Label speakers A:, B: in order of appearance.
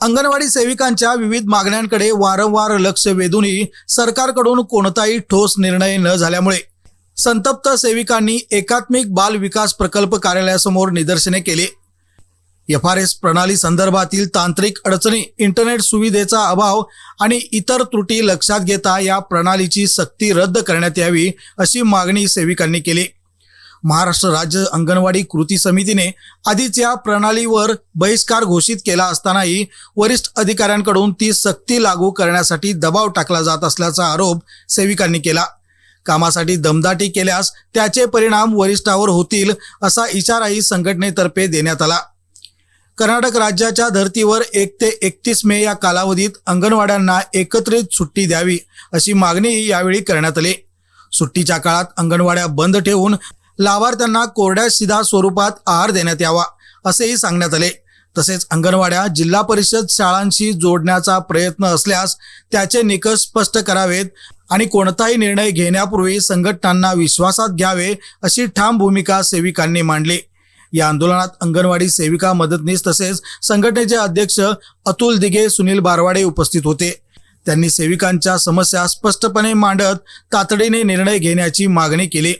A: अंगणवाडी सेविकांच्या विविध मागण्यांकडे वारंवार लक्ष वेधूनही सरकारकडून कोणताही ठोस निर्णय न झाल्यामुळे संतप्त सेविकांनी एकात्मिक बाल विकास प्रकल्प कार्यालयासमोर निदर्शने केली. एफ आर एस प्रणाली संदर्भातील तांत्रिक अडचणी इंटरनेट सुविधेचा अभाव आणि इतर त्रुटी लक्षात घेता या प्रणालीची सक्ती रद्द करण्यात यावी अशी मागणी सेविकांनी केली. महाराष्ट्र राज्य अंगणवाडी कृती समितीने आधीच या प्रणालीवर बहिष्कार घोषित केला असतानाही वरिष्ठ अधिकाऱ्यांकडून ती सक्ती लागू करण्यासाठी दबाव टाकला जात असल्याचा आरोप सेविकांनी केला. कामासाठी दमदाटी केल्यास त्याचे परिणाम वरिष्ठावर होतील असा इशाराही संघटनेतर्फे देण्यात आला. कर्नाटक राज्याच्या धर्तीवर एक ते एकतीस मे या कालावधीत अंगणवाड्यांना एकत्रित सुट्टी द्यावी अशी मागणीही यावेळी करण्यात आली. सुट्टीच्या काळात अंगणवाड्या बंद ठेवून लाभार्थ्यांना कोरड्या शिधा स्वरूपात आहार देण्यात यावा असेही सांगण्यात आले. तसेच अंगणवाड्या जिल्हा परिषद शाळांशी जोडण्याचा प्रयत्न असल्यास त्याचे निकष स्पष्ट करावेत आणि कोणताही निर्णय घेण्यापूर्वी संघटनांना विश्वासात घ्यावे अशी ठाम भूमिका सेविकांनी मांडली. या आंदोलनात अंगणवाडी सेविका मदतनीस तसेच संघटनेचे अध्यक्ष अतुल दिघे सुनील बारवाडे उपस्थित होते. त्यांनी सेविकांच्या समस्या स्पष्टपणे मांडत तातडीने निर्णय घेण्याची मागणी केली.